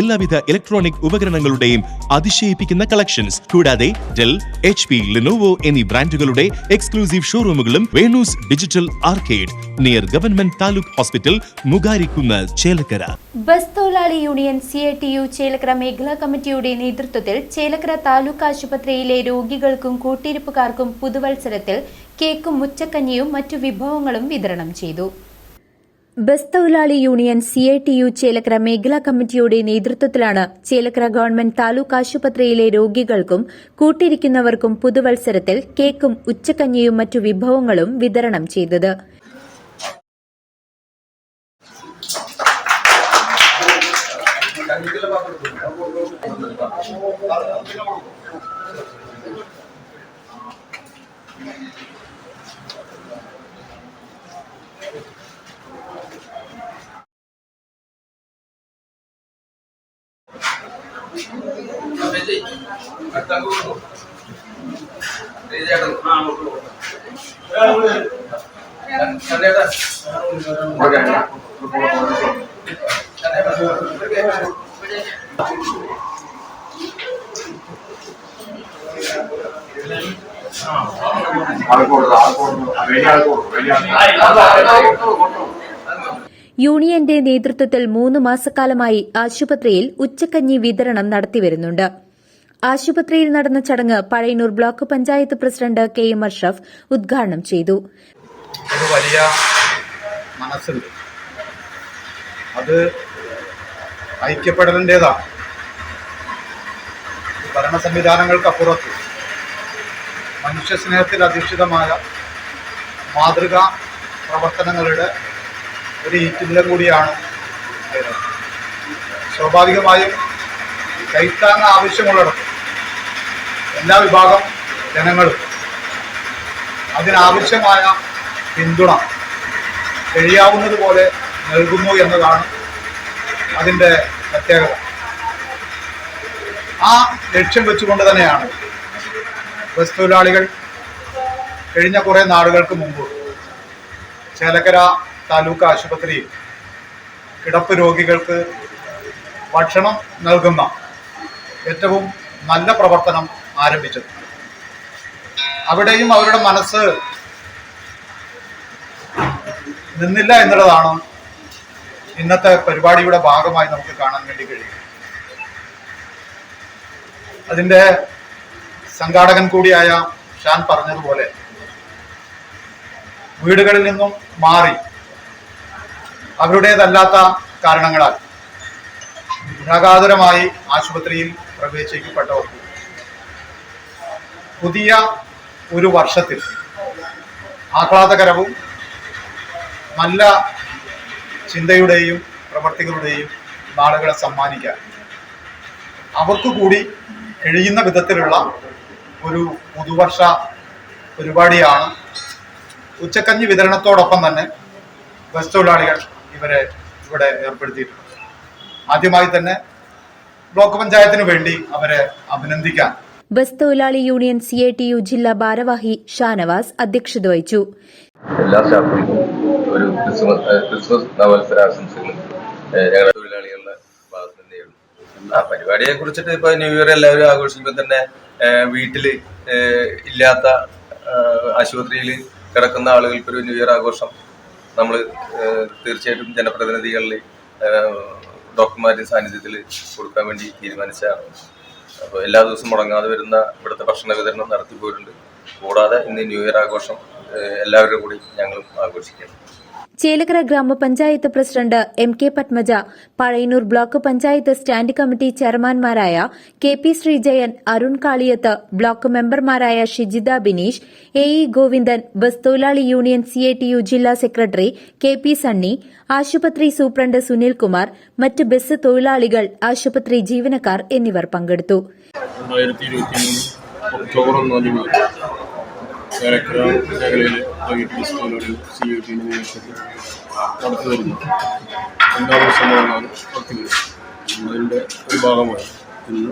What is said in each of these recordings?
എല്ലാവിധ ഇലക്ട്രോണിക് ഉപകരണങ്ങളുടെയും അതിശയിപ്പിക്കുന്ന കളക്ഷൻസ് കൂടാതെ ഡെൽ എച്ച് പി ലിനോവോ എന്നീ ബ്രാൻഡുകളുടെ exclusive ഷോറൂമുകളും Venu's digital arcade near government taluk hospital Mugarikkunnu Chelakkara. Bus തൊഴിലാളി union C I T U Chelakkara മേഖലാ കമ്മിറ്റിയുടെ നേതൃത്വത്തിൽ ചേലക്കര താലൂക്ക് ആശുപത്രിയിലെ രോഗികൾക്കും കൂട്ടിരിപ്പുകാർക്കും പുതുവത്സരത്തിൽ കേക്കും മുച്ചക്കഞ്ഞിയും മറ്റു വിഭവങ്ങളും വിതരണം ചെയ്തു. ബസ് തൊഴിലാളി union C I T U Chelakkara മേഖലാ കമ്മിറ്റിയുടെ നേതൃത്വത്തിലാണ് ചേലക്കര ഗവൺമെന്റ് താലൂക്ക് ആശുപത്രിയിലെ രോഗികൾക്കും കൂട്ടിരിക്കുന്നവർക്കും പുതുവത്സരത്തിൽ കേക്കും ഉച്ചക്കഞ്ഞിയും മറ്റു വിഭവങ്ങളും വിതരണം ചെയ്തത്. ஆள் போடுறது ஆள் போடுறது வெளியாள் போடுறோம் യൂണിയന്റെ നേതൃത്വത്തിൽ മൂന്ന് മാസക്കാലമായി ആശുപത്രിയിൽ ഉച്ചക്കഞ്ഞി വിതരണം നടത്തിവരുന്നുണ്ട്. ആശുപത്രിയിൽ നടന്ന ചടങ്ങ് Pazhayannur block panchayat president K M Ashraf ഉദ്ഘാടനം ചെയ്തു. ഒരു വലിയ മനസ്സുണ്ട്. അത് ഐക്യപ്പെടലിന്റെതാണ് ഭരണ സംവിധാനങ്ങൾക്കപ്പുറത്ത് മനുഷ്യ സ്നേഹത്തിൽ അധിഷ്ഠിതമായ മാതൃകാ പ്രവർത്തനങ്ങളുടെ ഒരു ഈറ്റില്ലം കൂടിയാണ്. സ്വാഭാവികമായും കൈത്താങ്ങ ആവശ്യമുള്ളിടത്ത് എല്ലാ വിഭാഗം ജനങ്ങളും അതിനാവശ്യമായ പിന്തുണ കഴിയാവുന്നതുപോലെ നൽകുന്നു എന്നതാണ് അതിന്റെ പ്രത്യേകത ആ ലക്ഷ്യം വെച്ചുകൊണ്ട് തന്നെയാണ് ബസ് തൊഴിലാളികൾ കഴിഞ്ഞ കുറേ നാളുകൾക്ക് മുമ്പ് ചേലക്കര താലൂക്ക് ആശുപത്രിയിൽ കിടപ്പ് രോഗികൾക്ക് ഭക്ഷണം നൽകുന്ന ഏറ്റവും നല്ല പ്രവർത്തനം ആരംഭിച്ചത്. അവിടെയും അവരുടെ മനസ്സ് നിന്നില്ല എന്നുള്ളതാണ് ഇന്നത്തെ പരിപാടിയുടെ ഭാഗമായി നമുക്ക് കാണാൻ വേണ്ടി കഴിയും അതിന്റെ സംഘാടകൻ കൂടിയായ ഷാൻ പറഞ്ഞതുപോലെ വീടുകളിൽ നിന്നും മാറി അവരുടേതല്ലാത്ത കാരണങ്ങളാൽ ഗൃഹാതുരമായി ആശുപത്രിയിൽ പ്രവേശിക്കപ്പെട്ടവർ പുതിയ ഒരു വർഷത്തിൽ ആഹ്ലാദകരവും നല്ല ചിന്തയുടെയും പ്രവർത്തികളുടെയും നാളുകളെ സമ്മാനിക്കാൻ അവർക്ക് കൂടി കഴിയുന്ന വിധത്തിലുള്ള ഒരു പുതുവർഷ പരിപാടിയാണ് ഉച്ചക്കഞ്ഞി വിതരണത്തോടൊപ്പം തന്നെ ബസ് തൊഴിലാളികൾ ഇവരെ ഇവിടെ ഏർപ്പെടുത്തിയിട്ടുണ്ട്. ആദ്യമായി തന്നെ ബ്ലോക്ക് പഞ്ചായത്തിന് വേണ്ടി അവരെ അഭിനന്ദിക്കാം. ബസ് തൊഴിലാളി union C I T U ജില്ലാ ഭാരവാഹി ഷാനവാസ് അധ്യക്ഷത വഹിച്ചു. എല്ലാ സ്റ്റാഫുകൾക്കും ഒരു ക്രിസ്മസ് ക്രിസ്മസ് നവത്സര ആശംസകളും ഞങ്ങളുടെ തൊഴിലാളികളുടെ ഭാഗത്ത് തന്നെയുള്ളൂ ആ പരിപാടിയെ കുറിച്ചിട്ട് ഇപ്പൊ ന്യൂ ഇയർ എല്ലാവരും ആഘോഷിക്കുമ്പോൾ തന്നെ വീട്ടിൽ ഇല്ലാത്ത ആശുപത്രിയിൽ കിടക്കുന്ന ആളുകൾക്ക് ഒരു ന്യൂ ഇയർ ആഘോഷം നമ്മൾ തീർച്ചയായിട്ടും ജനപ്രതിനിധികളിൽ ഡോക്ടർമാരുടെ സാന്നിധ്യത്തിൽ കൊടുക്കാൻ വേണ്ടി തീരുമാനിച്ചതാണ് അപ്പോൾ എല്ലാ ദിവസവും മുടങ്ങാതെ വരുന്ന ഇവിടുത്തെ ഭക്ഷണ വിതരണം നടത്തി പോയിട്ടുണ്ട് കൂടാതെ ഇന്ന് ന്യൂ ഇയർ ആഘോഷം എല്ലാവരും കൂടി ഞങ്ങളും ആഘോഷിക്കുന്നു ചേലക്കര ഗ്രാമപഞ്ചായത്ത് president M K Padmaja Pazhayannur block panchayat stand committee ചെയർമാൻമാരായ K P Sreejayan Arun Kaliyath block മെമ്പർമാരായ Shijitha Bineesh A E Govindan bus തൊഴിലാളി union C A T U ജില്ലാ സെക്രട്ടറി കെ പി സണ്ണി ആശുപത്രി സൂപ്രണ്ട് സുനിൽകുമാർ മറ്റ് ബസ് തൊഴിലാളികൾ ആശുപത്രി ജീവനക്കാർ എന്നിവർ പങ്കെടുത്തു. ഒക്ടോബർ ഒന്നാം തീയതി മുതൽ ചേലക്കര മേഖലയിൽ വൈകിട്ട് തൊഴിലാളികൾ സി യു ടി നടത്തി വരുന്നു. എല്ലാ ദിവസങ്ങളിലാണ് നടത്തി അതിന്റെ ഒരു ഭാഗമായി ഇന്ന്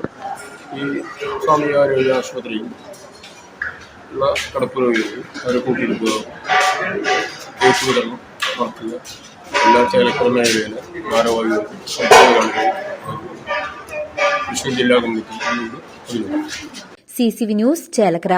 ഈ സാമൂഹികാരോഗ്യ ആശുപത്രിയിൽ ഉള്ള കടപ്പ് അവരെ കേസ് വിതരണം നടത്തുക എല്ലാ ചേലക്കര മേഖലയിലെ ഭാരവാഹികൾക്കും തൃശ്ശൂർ ജില്ലാ committee C C V news Chelakkara.